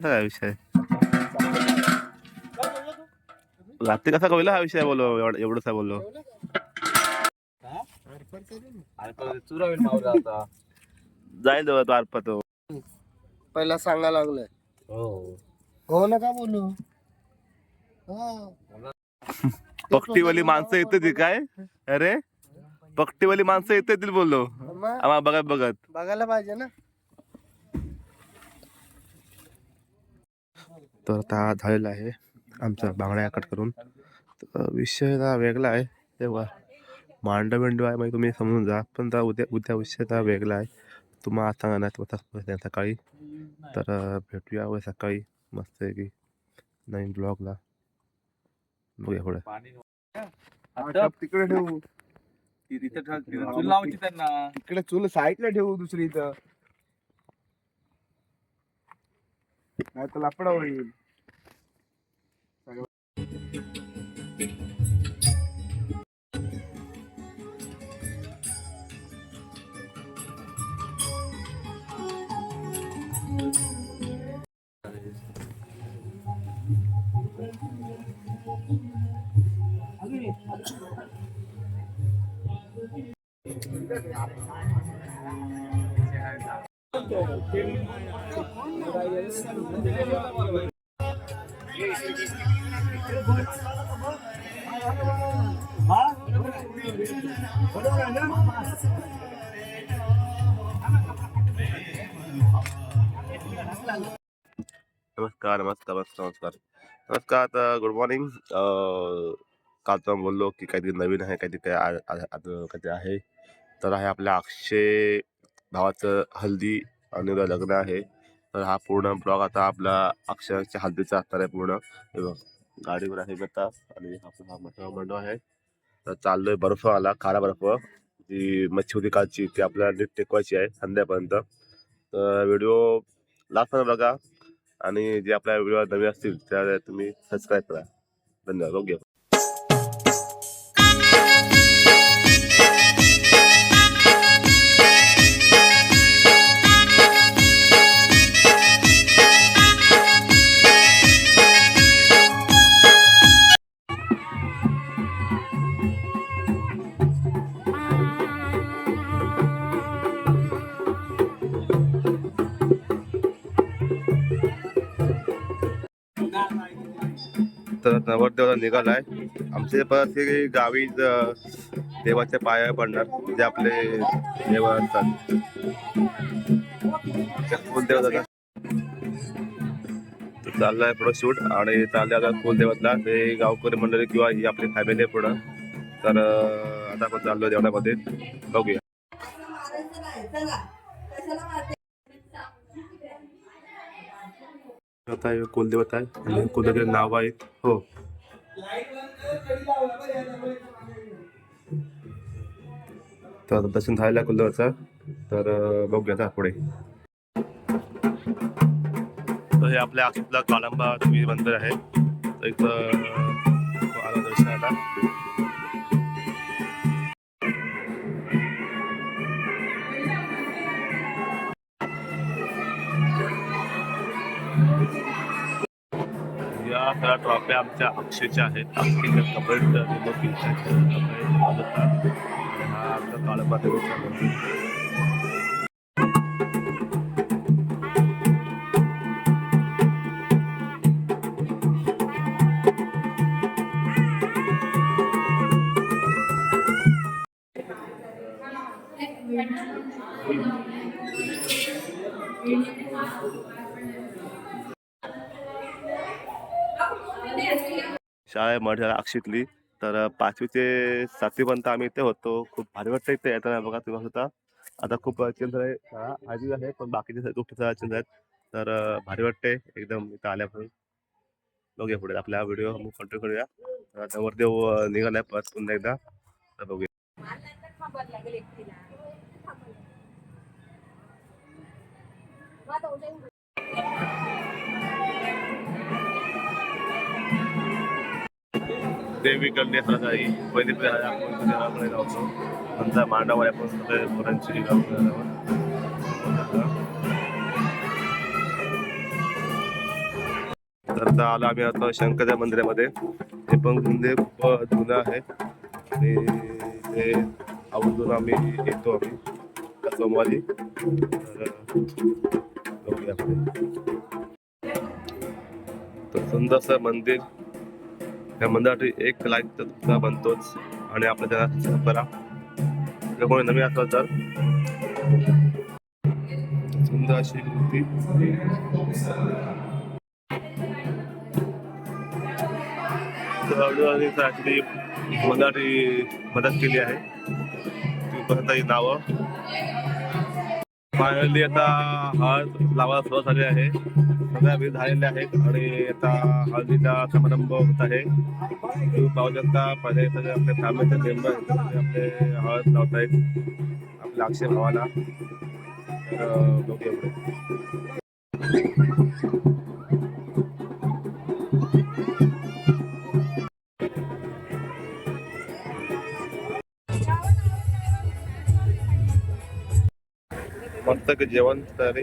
काय विषय. रात्री कसा कळला हा विषय बोलो एवढ- एवढंच आहे बोललो जाईल तो तो आरपा तो. पहिला सांगा लागलोय. हो. हो नका बोलू? हो. पकटीवाली माणसं येते ती काय? अरे? पकटीवाली माणसं येते ती बोललो आम्हाला बघत बघत. बघायला पाहिजे ना. तर आता झालेला आहे आमचा बांगड्या कट करून. तर विषय हा वेगळा आहे. तेव्हा मांडव बिंडव आहे म्हणजे तुम्ही समजून जा. पण त्या उद्या उद्या विषय हा वेगळा आहे. तुम्हाला सांगा नाही होता सकाळी. तर भेटूया व सकाळी. मस्त आहे की. नवीन ब्लॉगला. बघूया पुढे. तिकडे ठेवू तिथे चूल लावायची त्यांना. तिकडे चूल साईडला ठेवू दुसरी इथं. नाही तर लापडा होईल. नमस्कार नमस्कार नमस्कार नमस्कार. नमस्कार आता गुड मॉर्निंग काल तर बोललो की काहीतरी नवीन आहे काहीतरी काय काहीतरी आहे. तर आहे आपल्या अक्षय भावाचं हल्दी आणि लग्न आहे. तर हा पूर्ण ब्लॉग आता आपला अक्षरच्या हद्दीचा असणार आहे पूर्ण. हे बघ, गाडीवर आहे मी आता आणि हा आपला हा मोठा मंडप आहे. तर चाललोय बर्फ आला खारा बर्फ. जी मच्छी होती कालची ती आपल्याला नीट टेकवायची आहे संध्यापर्यंत. तर व्हिडिओ लास्ट बघा आणि जे आपल्या व्हिडिओ नवीन असतील त्या तुम्ही सबस्क्राईब करा. धन्यवाद ओके तर नवरदेवाला निघालाय. आमचे परत हे गावी देवाच्या पाया पडणार जे आपले देव असतात. त्या कुलदेवताचा चाललाय पुढं शूट आणि चालले आता कुलदेवातला. ते गावकरी मंडळी किंवा ही आपली फॅमिली आहे पुढं. तर आता आपण चाललो देवळामध्ये. बघूया. देवता आहे कुलदेवता आहे आणि नाव आहेत हो। तर दर्शन झालेला कुलदेवाचा. तर बघूया आता पुढे. तर हे आपल्या अक्षतला काळंबा देवी मंदिर आहे. तर इथं अं, दर्शनाला या सगळ्या ट्रॉफ्या आमच्या अक्षयच्या आहेत. अक्षयच्या कबड्डी कबड्डी होता आणि हा. आपला काळंबा देवीचा मंदिर शाळा आहे मराठी अक्षितली तर पाचवी ते सातवीपर्यंत आम्ही इथे होतो. खूप भारी वाटतं इथे येताना बघा तुम्ही होता आता खूप चेंज झाले शाळा आधी आहे पण बाकीच्या सगळ्या गोष्टी चेंज आहेत. तर भारी वाटते एकदम इथं आल्यापासून बघूया पुढे. आपला व्हिडिओ मग कंटिन्यू करूया. नवरदेव निघालाय परत पुन्हा एकदा. तर बघूया. देवी कन्या जाई पहिली पहिली आपण देवाकडे जातो नंतर मांडावर आपण सगळे मुलांची गाव तर आलो आम्ही आता शंकरच्या मंदिरामध्ये. हे पण मंदिर खूप जुनं आहे. आणि ते आवर्जून आम्ही येतो आम्ही. सोमवारी. तर बघूया तर सुंदरसं मंदिर. या मंदिरासाठी एक लाईक तर तुमचा बनतोच आणि आपल्या त्यांना सबस्क्राईब करा. जर कोणी नवीन असला तर सुंदर अशी मूर्ती. तर मंदिराची मदत केली आहे. तुम्ही परत नावं. फायनली आता हळद लावायला सुरुवात झाली आहे. सगळ्या वेळ झालेले आहेत आणि आता हळदीचा समारंभ होत आहे. तुम्ही पाहू शकता पहिले सगळे आपले फॅमिलीचे मेंबर आपले हळद लावत आहेत आपल्या अक्षय भावाला. तर बघूया पुढे. मस्त की जेवण तयारी?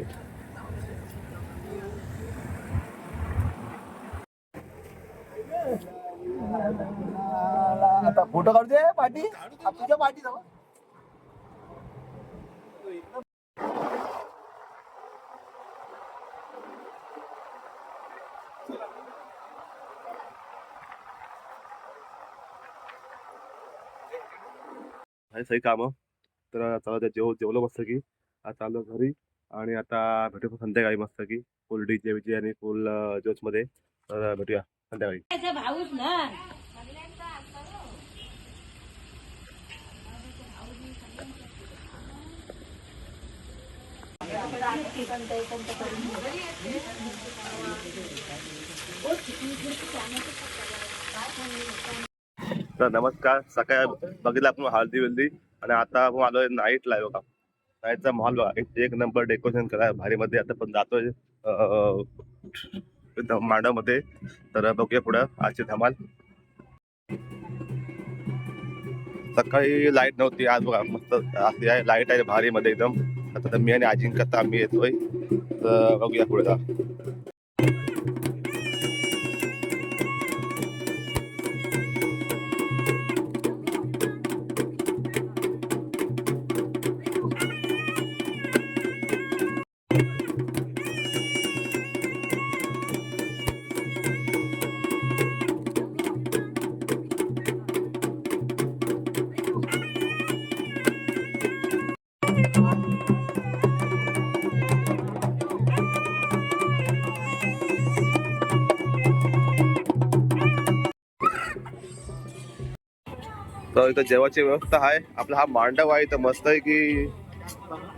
आता फोटो काढते पाठी तुझ्या पाठी जाऊ. सही कामं. तर ते जेव जेवलो मस्त की. आता आलो घरी आणि आता भेटू संध्याकाळी मस्त की. फुल डी जे विजे आणि फुल जोशमध्ये. तर भेटूया संध्याकाळी. भाऊच ना. नमस्कार. सकाळी बघितलं आपण हळदी विल्दी आणि आता आपण आलोय नाईट लाईव्ह बघा. शाळेचा मॉल बघा. एक नंबर डेकोरेशन करा. भारी मध्ये आता पण जातोय मांडवमध्ये तर बघूया पुढं. आजची धमाल. सकाळी लाइट नव्हती. आज बघा मस्त अशी आहे. लाइट आहे भारी मध्ये एकदम. आता मी आणि आजिंकता आम्ही येतोय. तर बघूया पुढे. जा तर इथं जेवाची व्यवस्था आहे. आपला हा मांडव आहे इथं मस्त आहे की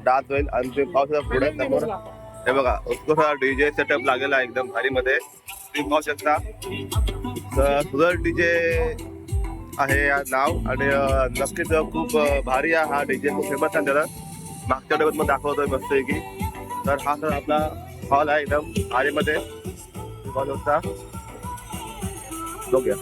डात होईल आणि ते पावसाचा पुढे समोर. हे बघा उत्कृष्ट डीजे सेटअप लागलेला आहे एकदम भारी मध्ये तुम्ही पाहू शकता. तर सुधर डीजे आहे नाव आणि नक्कीच खूप भारी आहे हा डीजे खूप फेमस आहे त्याला. मागच्या डब्यात मग दाखवतोय मस्त आहे की तर हा सर आपला हॉल आहे एकदम भारीमध्ये. मध्ये पाहू शकता. बघूया.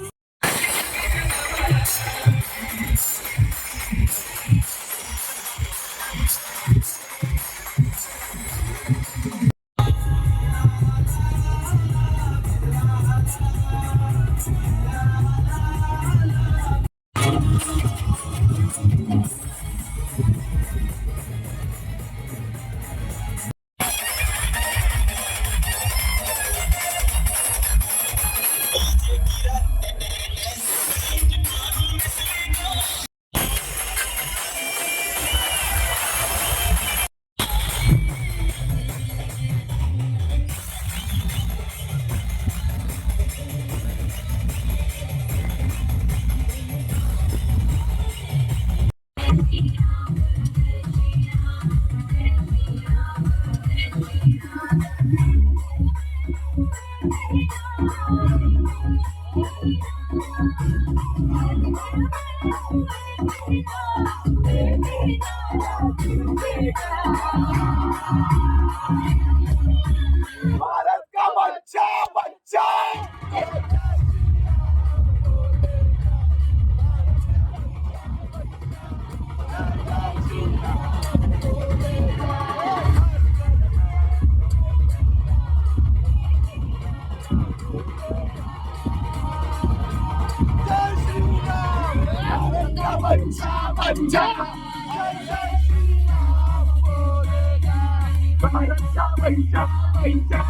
Come on, come on, मज्जा मज्जा मज्जा मज्जा मज्जा